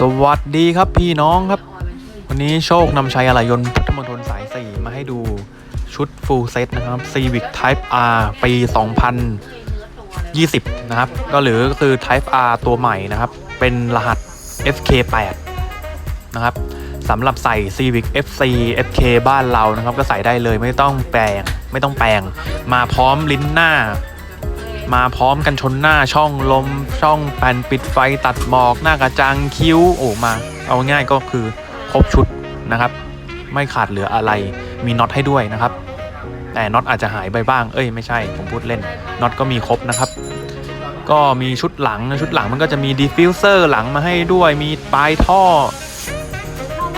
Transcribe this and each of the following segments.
สวัสดีครับพี่น้องครับ วันนี้โชคนำชัยอล่ยนต์พุทธมณฑลสาย 4 มาให้ดูชุด full set นะครับ Civic Type R ปี 2020 นะครับ ก็หรือก็คือ Type R ตัวใหม่นะครับ เป็นรหัส FK8 นะครับสำหรับใส่ Civic FC FK บ้านเรานะครับ ก็ใส่ได้เลยไม่ต้องแปลงไม่ต้องแปลง มาพร้อมลิ้นหน้า มาพร้อมกันชนหน้าช่องลมช่องแผ่นปิดไฟตัดหมอกหน้ากระจังคิ้วโอ้มา เอาง่ายก็คือครบชุดนะครับ ไม่ขาดเหลืออะไรมีน็อตให้ด้วยนะครับ แต่น็อตอาจจะหายไปบ้างเอ้ยไม่ใช่ผมพูดเล่นน็อตก็มีครบนะครับ ก็มีชุดหลังชุดหลังมันก็จะมีดิฟฟิวเซอร์หลังมาให้ด้วยมีปลายท่อ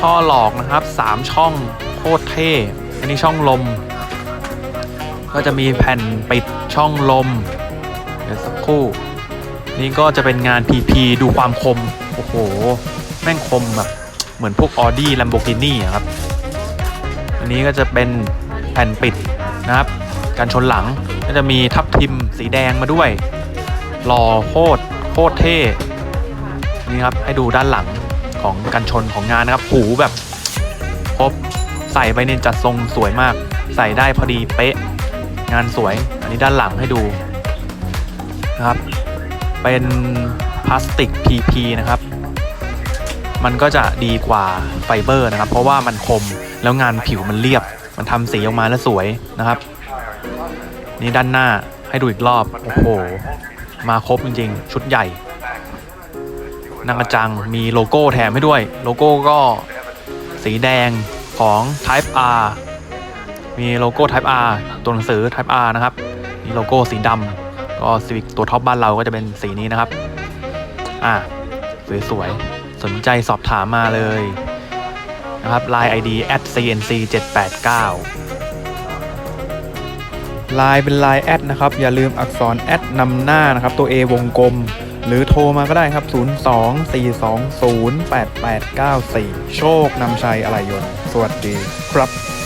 ท่อหลอกนะครับ 3 ช่องโคตรเท่อันนี้ช่องลม ก็จะมีแผ่นปิดช่องลม คู่ นี่ก็จะเป็นงาน PP ดูความคม โอ้โห แม่งคมแบบเหมือนพวก Audi Lamborghini อะครับ อันนี้ก็จะเป็นแผ่นปิดนะครับ การชนหลังก็จะมีทับทิมสีแดงมาด้วยหล่อโคตรโคตรเท่ นี่ครับให้ดูด้านหลังของการชนของงานนะครับ หูแบบครบใส่ไปเนี่ยจัดทรงสวยมาก ใส่ได้พอดีเป๊ะ งานสวย อันนี้ด้านหลังให้ดู นะครับ เป็นพลาสติก PP นะครับ มันก็จะดีกว่าไฟเบอร์นะครับ เพราะว่ามันคมแล้วงานผิวมันเรียบ มันทำสีออกมาแล้วสวยนะครับ นี่ด้านหน้าให้ดูอีกรอบ โอ้โห มาครบจริงๆ ชุดใหญ่นางกระจังมีโลโก้แถมให้ด้วย โลโก้ก็สีแดงของ Type R มีโลโก้ Type R ตัวหนังสือ Type R นะครับ มีโลโก้สีดำ ก็ Civic ตัวท็อปบ้านเราก็จะเป็นสีนี้นะครับ อะสวยๆ สนใจสอบถามมาเลยนะครับ Line ID at cnc 789ลายเป็นลายแอดนะครับ อย่าลืมอักษรแอดนำหน้านะครับ ตัว A วงกลม หรือโทรมาก็ได้ครับ 024208894 โชคนำชัยอะไรยนต์ สวัสดีครับ